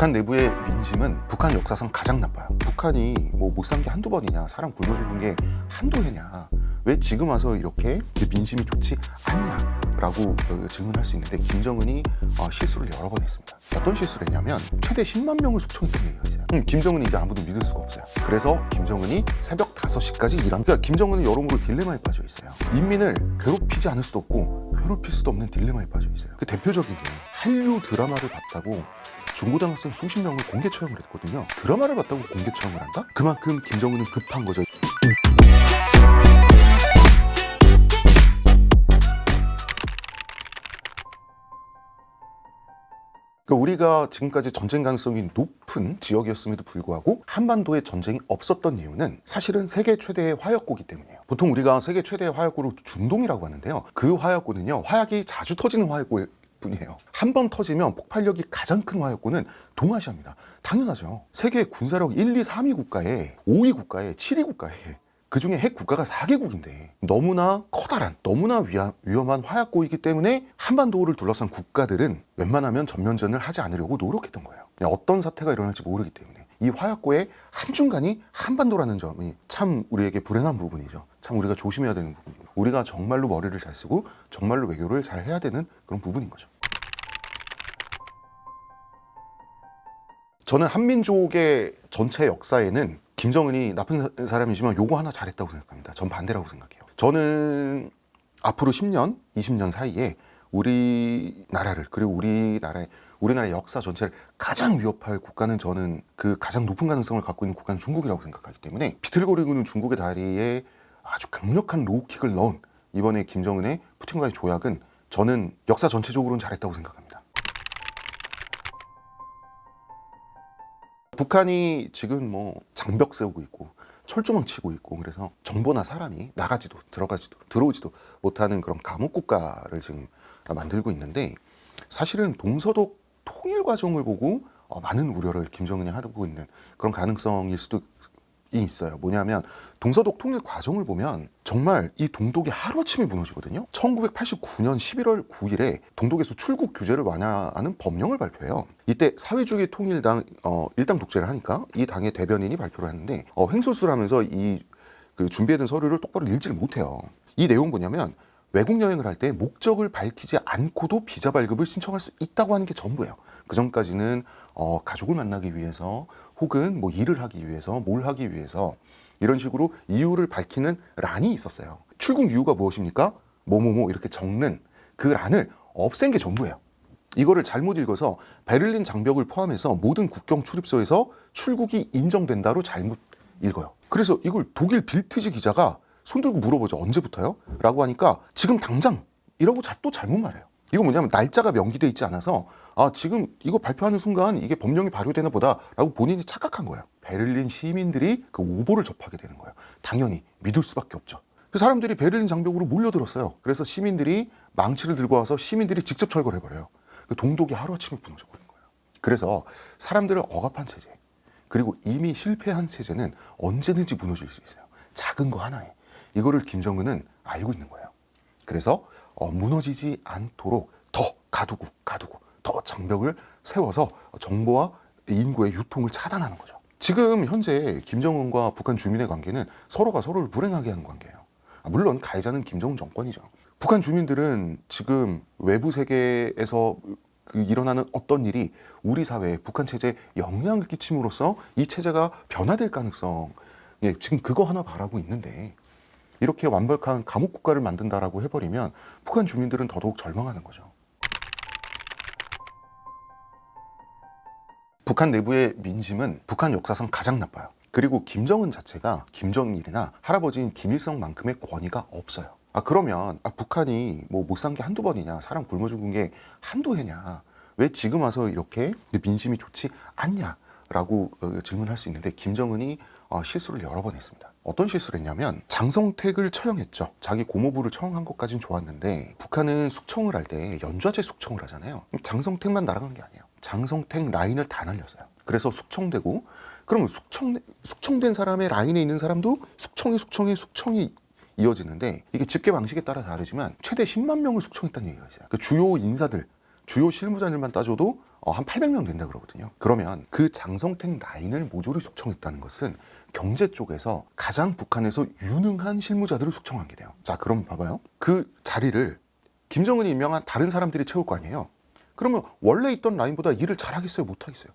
북한 내부의 민심은 북한 역사상 가장 나빠요. 북한이 뭐 못 산 게 한두 번이냐, 사람 굶어 죽은 게 한두 해냐, 왜 지금 와서 이렇게 민심이 좋지 않냐라고 어, 질문할 수 있는데 김정은이 어, 실수를 여러 번 했습니다. 어떤 실수를 했냐면 최대 10만 명을 숙청했다는 얘기가 있어요. 음, 김정은이 이제 아무도 믿을 수가 없어요. 그래서 김정은이 새벽 5시까지 일한. 그러니까 김정은은 여러모로 딜레마에 빠져 있어요. 인민을 괴롭히지 않을 수도 없고 괴롭힐 수도 없는 딜레마에 빠져 있어요. 그 대표적인 게 한류 드라마를 봤다고 중고등학생 수십 명을 공개 처형을 했거든요. 드라마를 봤다고 공개 처형을 한다? 그만큼 김정은은 급한 거죠. 그러니까 우리가 지금까지 전쟁 가능성이 높은 지역이었음에도 불구하고 한반도에 전쟁이 없었던 이유는 사실은 세계 최대의 화약고기 때문이에요. 보통 우리가 세계 최대의 화약고를 중동이라고 하는데요. 그 화약고는요, 화약이 자주 터지는 화약고 뿐이에요. 한 번 터지면 폭발력이 가장 큰 화약고는 동아시아입니다. 당연하죠. 세계 군사력 1, 2, 3위 국가에 5위 국가에 7위 국가에 그 중에 핵 국가가 4개국인데 너무나 커다란, 너무나 위험한 화약고이기 때문에 한반도를 둘러싼 국가들은 웬만하면 전면전을 하지 않으려고 노력했던 거예요. 어떤 사태가 일어날지 모르기 때문에 이 화약고의 한중간이 한반도라는 점이 참 우리에게 불행한 부분이죠. 참 우리가 조심해야 되는 부분이고 우리가 정말로 머리를 잘 쓰고 정말로 외교를 잘 해야 되는 그런 부분인 거죠. 저는 한민족의 전체 역사에는 김정은이 나쁜 사- 사람이지만 요거 하나 잘했다고 생각합니다. 전 반대라고 생각해요. 저는 앞으로 10년, 20년 사이에 우리나라를 그리고 우리나라의 우리나라의 역사 전체를 가장 위협할 국가는 저는 그 가장 높은 가능성을 갖고 있는 국가는 중국이라고 생각하기 때문에 비틀거리고는 중국의 다리에 아주 강력한 로우킥을 넣은 이번에 김정은의 푸틴과의 조약은 저는 역사 전체적으로는 잘했다고 생각합니다. 북한이 지금 뭐 장벽 세우고 있고 철조망 치고 있고 그래서 정보나 사람이 나가지도 들어가지도 들어오지도 못하는 그런 감옥 국가를 지금 만들고 있는데 사실은 동서독 통일 과정을 보고 어, 많은 우려를 김정은이 하고 있는 그런 가능성일 수도 있어요. 뭐냐면 동서독 통일 과정을 보면 정말 이 동독이 하루아침에 무너지거든요. 1989년 11월 9일에 동독에서 출국 규제를 완화하는 법령을 발표해요. 이때 사회주의 통일당 어, 일당 독재를 하니까 이 당의 대변인이 발표를 했는데 어, 횡설수를 하면서 이 그 준비해둔 서류를 똑바로 읽지를 못해요. 이 내용 뭐냐면 외국 여행을 할 때 목적을 밝히지 않고도 비자 발급을 신청할 수 있다고 하는 게 전부예요. 그 전까지는 어, 가족을 만나기 위해서 혹은 뭐 일을 하기 위해서 뭘 하기 위해서 이런 식으로 이유를 밝히는 란이 있었어요. 출국 이유가 무엇입니까? 뭐뭐뭐 이렇게 적는 그 란을 없앤 게 전부예요. 이거를 잘못 읽어서 베를린 장벽을 포함해서 모든 국경 출입소에서 출국이 인정된다로 잘못 읽어요. 그래서 이걸 독일 빌트지 기자가 손 들고 물어보죠. 언제부터요? 라고 하니까 지금 당장 이러고 자- 또 잘못 말해요. 이거 뭐냐면 날짜가 명기돼 있지 않아서 아 지금 이거 발표하는 순간 이게 법령이 발효되나 보다라고 본인이 착각한 거예요. 베를린 시민들이 그 오보를 접하게 되는 거예요. 당연히 믿을 수밖에 없죠. 그 사람들이 베를린 장벽으로 몰려들었어요. 그래서 시민들이 망치를 들고 와서 시민들이 직접 철거를 해버려요. 그 동독이 하루아침에 무너져 버린 거예요. 그래서 사람들을 억압한 체제 그리고 이미 실패한 체제는 언제든지 무너질 수 있어요. 작은 거 하나에 이거를 김정은은 알고 있는 거예요. 그래서 어, 무너지지 않도록 더 가두고 가두고 더 장벽을 세워서 정보와 인구의 유통을 차단하는 거죠. 지금 현재 김정은과 북한 주민의 관계는 서로가 서로를 불행하게 하는 관계예요. 아, 물론 가해자는 김정은 정권이죠. 북한 주민들은 지금 외부 세계에서 그 일어나는 어떤 일이 우리 사회에 북한 체제에 영향을 끼침으로써 이 체제가 변화될 가능성, 예, 지금 그거 하나 바라고 있는데 이렇게 완벽한 감옥 국가를 만든다라고 해버리면 북한 주민들은 더더욱 절망하는 거죠. 북한 내부의 민심은 북한 역사상 가장 나빠요. 그리고 김정은 자체가 김정일이나 할아버지인 김일성만큼의 권위가 없어요. 아 그러면 아, 북한이 뭐 못 산 게 한두 번이냐, 사람 굶어 죽은 게 한두 해냐, 왜 지금 와서 이렇게 민심이 좋지 않냐라고 어, 질문할 수 있는데 김정은이 어, 실수를 여러 번 했습니다. 어떤 실수를 했냐면 장성택을 처형했죠. 자기 고모부를 처형한 것까진 좋았는데 북한은 숙청을 할 때 연좌제 숙청을 하잖아요. 장성택만 날아간 게 아니에요. 장성택 라인을 다 날렸어요. 그래서 숙청되고 그러면 숙청 숙청된 사람의 라인에 있는 사람도 숙청에 숙청에 숙청이 이어지는데 이게 집계 방식에 따라 다르지만 최대 10만 명을 숙청했다는 얘기가 있어요. 그 주요 인사들, 주요 실무자들만 따져도 어, 한 800명 된다 그러거든요. 그러면 그 장성택 라인을 모조리 숙청했다는 것은 경제 쪽에서 가장 북한에서 유능한 실무자들을 숙청한 게 돼요. 자, 그럼 봐봐요. 그 자리를 김정은이 임명한 다른 사람들이 채울 거 아니에요. 그러면 원래 있던 라인보다 일을 잘하겠어요? 못하겠어요?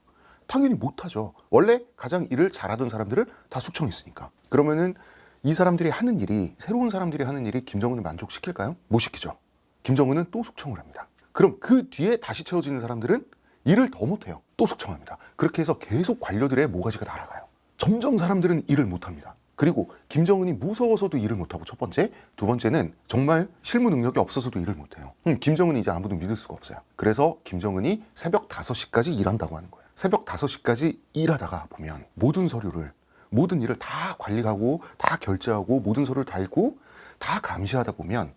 당연히 못하죠. 원래 가장 일을 잘하던 사람들을 다 숙청했으니까. 그러면은 이 사람들이 하는 일이 새로운 사람들이 하는 일이 김정은을 만족시킬까요? 못 시키죠. 김정은은 또 숙청을 합니다. 그럼 그 뒤에 다시 채워지는 사람들은 일을 더 못해요. 또 숙청합니다. 그렇게 해서 계속 관료들의 모가지가 날아가요. 점점 사람들은 일을 못합니다. 그리고 김정은이 무서워서도 일을 못하고 첫 번째, 두 번째는 정말 실무 능력이 없어서도 일을 못해요. 음, 김정은이 이제 아무도 믿을 수가 없어요. 그래서 김정은이 새벽 5시까지 일한다고 하는 거예요. 새벽 5시까지 일하다가 보면 모든 서류를 모든 일을 다 관리하고 다 결제하고 모든 서류를 다 읽고 다 감시하다 보면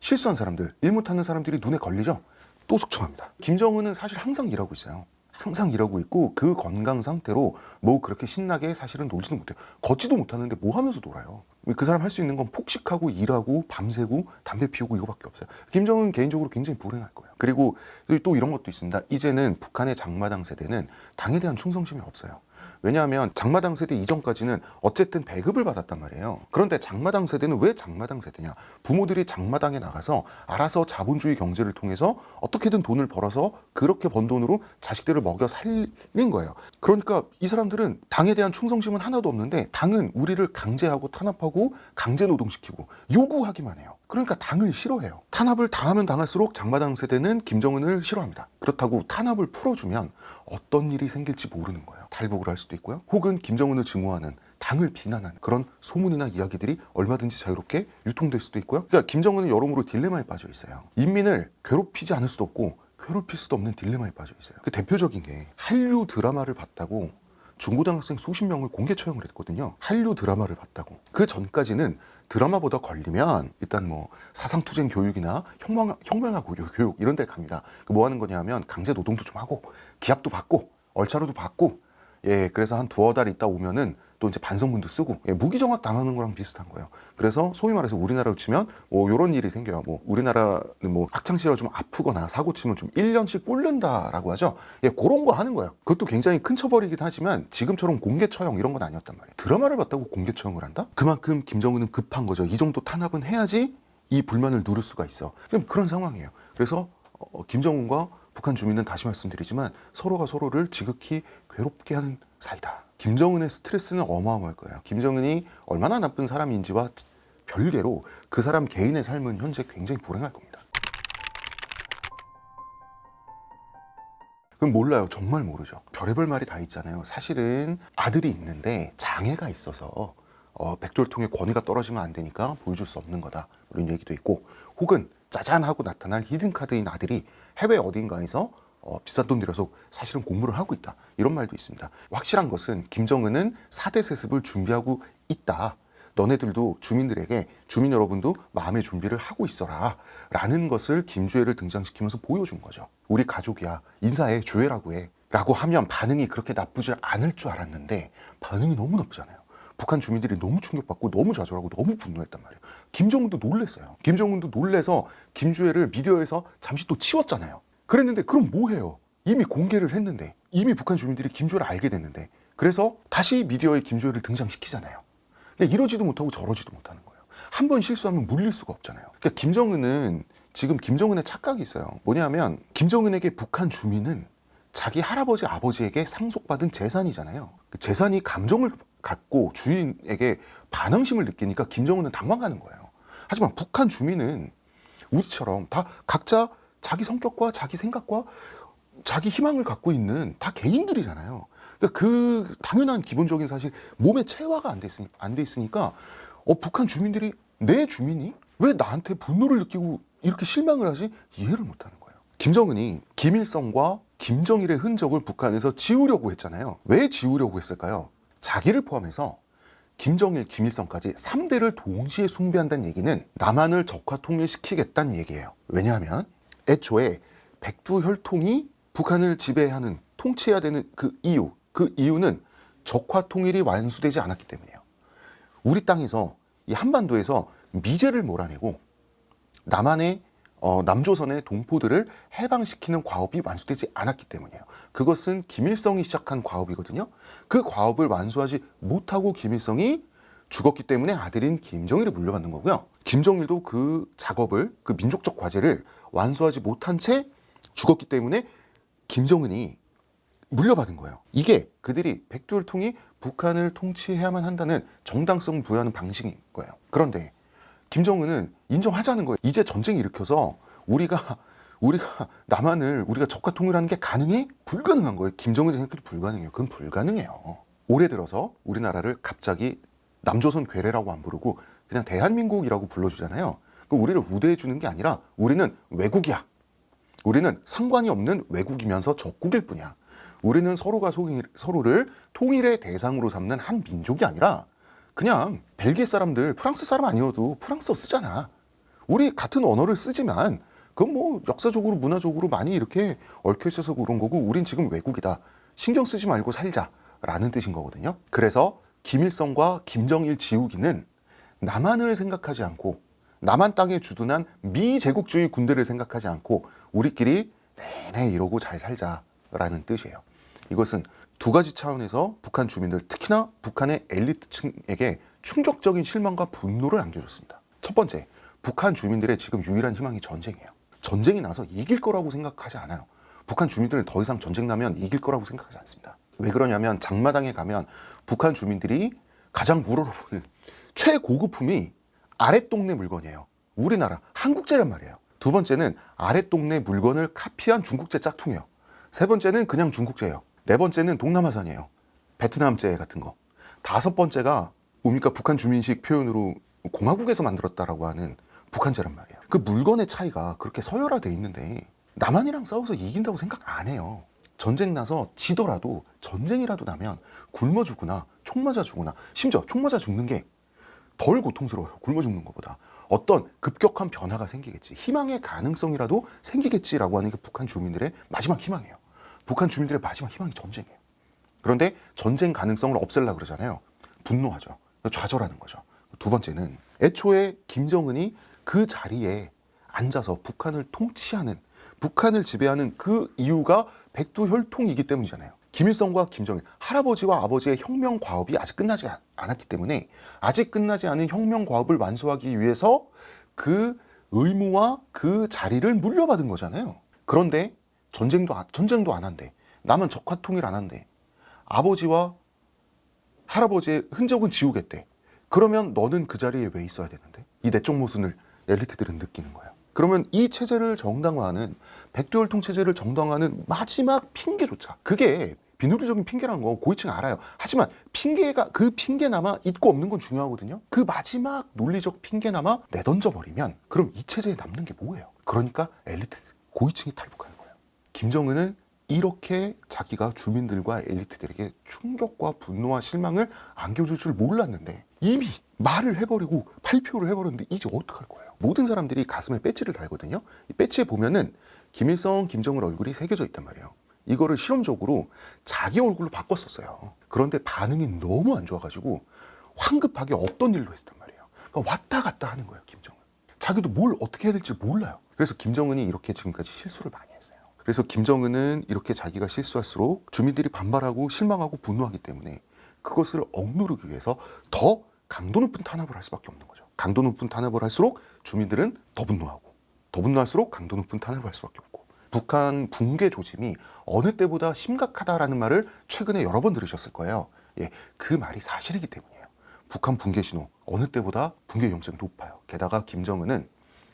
실수한 사람들, 일 못하는 사람들이 눈에 걸리죠. 또 숙청합니다. 김정은은 사실 항상 일하고 있어요. 항상 일하고 있고 그 건강 상태로 뭐 그렇게 신나게 사실은 놀지도 못해요. 걷지도 못하는데 뭐 하면서 놀아요. 그 사람 할 수 있는 건 폭식하고 일하고 밤새고 담배 피우고 이거밖에 없어요. 김정은 개인적으로 굉장히 불행할 거예요. 그리고 또 이런 것도 있습니다. 이제는 북한의 장마당 세대는 당에 대한 충성심이 없어요. 왜냐하면 장마당 세대 이전까지는 어쨌든 배급을 받았단 말이에요. 그런데 장마당 세대는 왜 장마당 세대냐? 부모들이 장마당에 나가서 알아서 자본주의 경제를 통해서 어떻게든 돈을 벌어서 그렇게 번 돈으로 자식들을 먹여 살린 거예요. 그러니까 이 사람들은 당에 대한 충성심은 하나도 없는데 당은 우리를 강제하고 탄압하고 강제 노동시키고 요구하기만 해요. 그러니까 당을 싫어해요. 탄압을 당하면 당할수록 장마당 세대는 김정은을 싫어합니다. 그렇다고 탄압을 풀어주면 어떤 일이 생길지 모르는 거예요. 탈북을 할 수도 있고요. 혹은 김정은을 증오하는 당을 비난하는 그런 소문이나 이야기들이 얼마든지 자유롭게 유통될 수도 있고요. 그러니까 김정은은 여러모로 딜레마에 빠져 있어요. 인민을 괴롭히지 않을 수도 없고 괴롭힐 수도 없는 딜레마에 빠져 있어요. 그 대표적인 게 한류 드라마를 봤다고 중고등학생 수십 명을 공개 처형을 했거든요. 한류 드라마를 봤다고. 그 전까지는 드라마보다 걸리면 일단 뭐 사상투쟁 교육이나 혁명, 혁명화 교육, 교육 이런 데 갑니다. 그뭐 하는 거냐면 강제 노동도 좀 하고 기합도 받고 얼차려도 받고 예 그래서 한 두어 달 있다 오면은 또 이제 반성문도 쓰고 예, 무기정학 당하는 거랑 비슷한 거예요. 그래서 소위 말해서 우리나라로 치면 뭐 요런 일이 생겨요. 뭐 우리나라는 뭐 학창 시절 좀 아프거나 사고 치면 좀 1년씩 꿇는다라고 하죠. 예, 그런 거 하는 거예요. 그것도 굉장히 큰 처벌이긴 하지만 지금처럼 공개 처형 이런 건 아니었단 말이에요. 드라마를 봤다고 공개 처형을 한다? 그만큼 김정은은 급한 거죠. 이 정도 탄압은 해야지 이 불만을 누를 수가 있어. 그럼 그런 상황이에요. 그래서 어, 김정은과 북한 주민은 다시 말씀드리지만 서로가 서로를 지극히 괴롭게 하는 사이다. 김정은의 스트레스는 어마어마할 거예요. 김정은이 얼마나 나쁜 사람인지와 별개로 그 사람 개인의 삶은 현재 굉장히 불행할 겁니다. 그럼 몰라요. 정말 모르죠. 별의별 말이 다 있잖아요. 사실은 아들이 있는데 장애가 있어서 어, 백돌통의 권위가 떨어지면 안 되니까 보여줄 수 없는 거다. 이런 얘기도 있고 혹은 짜잔 하고 나타날 히든 카드인 아들이 해외 어딘가에서 어, 비싼 돈 들여서 사실은 공부를 하고 있다. 이런 말도 있습니다. 확실한 것은 김정은은 4대 세습을 준비하고 있다. 너네들도 주민들에게 주민 여러분도 마음의 준비를 하고 있어라 라는 것을 김주애를 등장시키면서 보여준 거죠. 우리 가족이야. 인사해. 주애라고 해. 라고 하면 반응이 그렇게 나쁘지 않을 줄 알았는데 반응이 너무 나쁘잖아요. 북한 주민들이 너무 충격받고 너무 좌절하고 너무 분노했단 말이에요. 김정은도 놀랬어요. 김정은도 놀래서 김주애를 미디어에서 잠시 또 치웠잖아요. 그랬는데 그럼 뭐 해요? 이미 공개를 했는데 이미 북한 주민들이 김주애를 알게 됐는데 그래서 다시 미디어에 김주애를 등장시키잖아요. 그러니까 이러지도 못하고 저러지도 못하는 거예요. 한 번 실수하면 물릴 수가 없잖아요. 그러니까 김정은은 지금 김정은의 착각이 있어요. 뭐냐면 김정은에게 북한 주민은 자기 할아버지 아버지에게 상속받은 재산이잖아요. 그 재산이 감정을 갖고 주인에게 반항심을 느끼니까 김정은은 당황하는 거예요. 하지만 북한 주민은 우리처럼 다 각자 자기 성격과 자기 생각과 자기 희망을 갖고 있는 다 개인들이잖아요. 그러니까 그 당연한 기본적인 사실 몸에 체화가 안 돼 있으니 있으니까 어 북한 주민들이 내 주민이 왜 나한테 분노를 느끼고 이렇게 실망을 하지 이해를 못하는 거예요. 김정은이 김일성과 김정일의 흔적을 북한에서 지우려고 했잖아요. 왜 지우려고 했을까요? 자기를 포함해서 김정일, 김일성까지 3대를 동시에 숭배한다는 얘기는 남한을 적화 통일시키겠다는 얘기예요. 왜냐하면 애초에 백두 혈통이 북한을 지배하는 통치해야 되는 그 이유, 그 이유는 적화 통일이 완수되지 않았기 때문이에요. 우리 땅에서 이 한반도에서 미제를 몰아내고 남한의 어, 남조선의 동포들을 해방시키는 과업이 완수되지 않았기 때문이에요. 그것은 김일성이 시작한 과업이거든요. 그 과업을 완수하지 못하고 김일성이 죽었기 때문에 아들인 김정일이 물려받는 거고요. 김정일도 그 작업을 그 민족적 과제를 완수하지 못한 채 죽었기 때문에 김정은이 물려받은 거예요. 이게 그들이 백두혈통이 북한을 통치해야만 한다는 정당성 부여하는 방식인 거예요. 그런데 김정은은 인정하자는 거예요. 이제 전쟁 일으켜서 우리가 우리가 남한을 우리가 적과 통일하는 게 가능해? 불가능한 거예요. 김정은 생각해도 불가능해요. 그건 불가능해요. 올해 들어서 우리나라를 갑자기 남조선 괴뢰라고 안 부르고 그냥 대한민국이라고 불러주잖아요. 그 우리를 우대해 주는 게 아니라 우리는 외국이야. 우리는 상관이 없는 외국이면서 적국일 뿐이야. 우리는 서로가 소- 서로를 통일의 대상으로 삼는 한 민족이 아니라 그냥 벨기에 사람들 프랑스 사람 아니어도 프랑스어 쓰잖아. 우리 같은 언어를 쓰지만 그건 뭐 역사적으로 문화적으로 많이 이렇게 얽혀 있어서 그런 거고 우린 지금 외국이다. 신경 쓰지 말고 살자라는 뜻인 거거든요. 그래서 김일성과 김정일 지우기는 남한을 생각하지 않고 남한 땅에 주둔한 미제국주의 군대를 생각하지 않고 우리끼리 내내 이러고 잘 살자라는 뜻이에요. 이것은 두 가지 차원에서 북한 주민들 특히나 북한의 엘리트층에게 충격적인 실망과 분노를 안겨줬습니다. 첫 번째, 북한 주민들의 지금 유일한 희망이 전쟁이에요. 전쟁이 나서 이길 거라고 생각하지 않아요. 북한 주민들은 더 이상 전쟁 나면 이길 거라고 생각하지 않습니다. 왜 그러냐면 장마당에 가면 북한 주민들이 가장 물어보는 최고급품이 아랫동네 물건이에요. 우리나라 한국제란 말이에요. 두 번째는 아랫동네 물건을 카피한 중국제 짝퉁이에요. 세 번째는 그냥 중국제예요. 네 번째는 동남아산이에요. 베트남제 같은 거. 다섯 번째가 뭡니까 북한 주민식 표현으로 공화국에서 만들었다라고 하는 북한제란 말이에요. 그 물건의 차이가 그렇게 서열화돼 있는데 남한이랑 싸워서 이긴다고 생각 안 해요. 전쟁 나서 지더라도 전쟁이라도 나면 굶어 죽거나 총 맞아 죽거나 심지어 총 맞아 죽는 게 덜 고통스러워요. 굶어 죽는 것보다. 어떤 급격한 변화가 생기겠지. 희망의 가능성이라도 생기겠지라고 하는 게 북한 주민들의 마지막 희망이에요. 북한 주민들의 마지막 희망이 전쟁이에요. 그런데 전쟁 가능성을 없애려고 그러잖아요. 분노하죠. 좌절하는 거죠. 두 번째는 애초에 김정은이 그 자리에 앉아서 북한을 통치하는 북한을 지배하는 그 이유가 백두혈통이기 때문이잖아요. 김일성과 김정일 할아버지와 아버지의 혁명 과업이 아직 끝나지 않- 않았기 때문에 아직 끝나지 않은 혁명 과업을 완수하기 위해서 그 의무와 그 자리를 물려받은 거잖아요. 그런데 전쟁도 안- 전쟁도 안 한대. 남은 적화 통일 안 한대. 아버지와 할아버지의 흔적은 지우겠대. 그러면 너는 그 자리에 왜 있어야 되는데? 이 내적 모순을 엘리트들은 느끼는 거예요. 그러면 이 체제를 정당화하는 백두혈통 체제를 정당화하는 마지막 핑계조차 그게 비논리적인 핑계라는 거 고위층 알아요. 하지만 핑계가 그 핑계나마 있고 없는 건 중요하거든요. 그 마지막 논리적 핑계나마 내던져 버리면 그럼 이 체제에 남는 게 뭐예요? 그러니까 엘리트 고위층이 탈북하는. 김정은은 이렇게 자기가 주민들과 엘리트들에게 충격과 분노와 실망을 안겨줄 줄 몰랐는데 이미 말을 해버리고 발표를 해버렸는데 이제 어떡할 거예요? 모든 사람들이 가슴에 배지를 달거든요. 이 배지에 보면은 김일성, 김정은 얼굴이 새겨져 있단 말이에요. 이거를 실험적으로 자기 얼굴로 바꿨었어요. 그런데 반응이 너무 안 좋아가지고 황급하게 없던 일로 했단 말이에요. 그러니까 왔다 갔다 하는 거예요, 김정은. 자기도 뭘 어떻게 해야 될지 몰라요. 그래서 김정은이 이렇게 지금까지 실수를 많이 했어요. 그래서 김정은은 이렇게 자기가 실수할수록 주민들이 반발하고 실망하고 분노하기 때문에 그것을 억누르기 위해서 더 강도 높은 탄압을 할 수밖에 없는 거죠. 강도 높은 탄압을 할수록 주민들은 더 분노하고 더 분노할수록 강도 높은 탄압을 할 수밖에 없고 북한 붕괴 조짐이 어느 때보다 심각하다라는 말을 최근에 여러 번 들으셨을 거예요. 예, 그 말이 사실이기 때문이에요. 북한 붕괴 신호 어느 때보다 붕괴 위험성이 높아요. 게다가 김정은은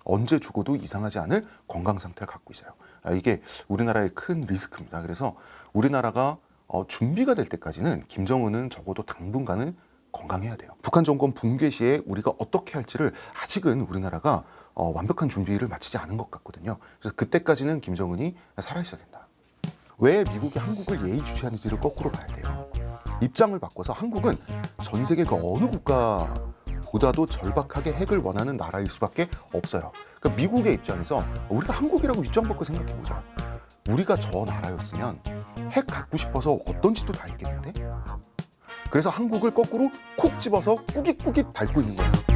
언제 죽어도 이상하지 않을 건강 상태를 갖고 있어요. 아, 이게 우리나라의 큰 리스크입니다. 그래서 우리나라가 어, 준비가 될 때까지는 김정은은 적어도 당분간은 건강해야 돼요. 북한 정권 붕괴 시에 우리가 어떻게 할지를 아직은 우리나라가 어, 완벽한 준비를 마치지 않은 것 같거든요. 그래서 그때까지는 김정은이 살아 있어야 된다. 왜 미국이 한국을 예의주시하는지를 거꾸로 봐야 돼요. 입장을 바꿔서 한국은 전 세계 그 어느 국가 보다도 절박하게 핵을 원하는 나라일 수밖에 없어요. 그러니까 미국의 입장에서 우리가 한국이라고 입장 바꿔 생각해 보자. 우리가 저 나라였으면 핵 갖고 싶어서 어떤 짓도 다 했겠는데? 그래서 한국을 거꾸로 콕 집어서 꾸깃꾸깃 밟고 있는 거예요.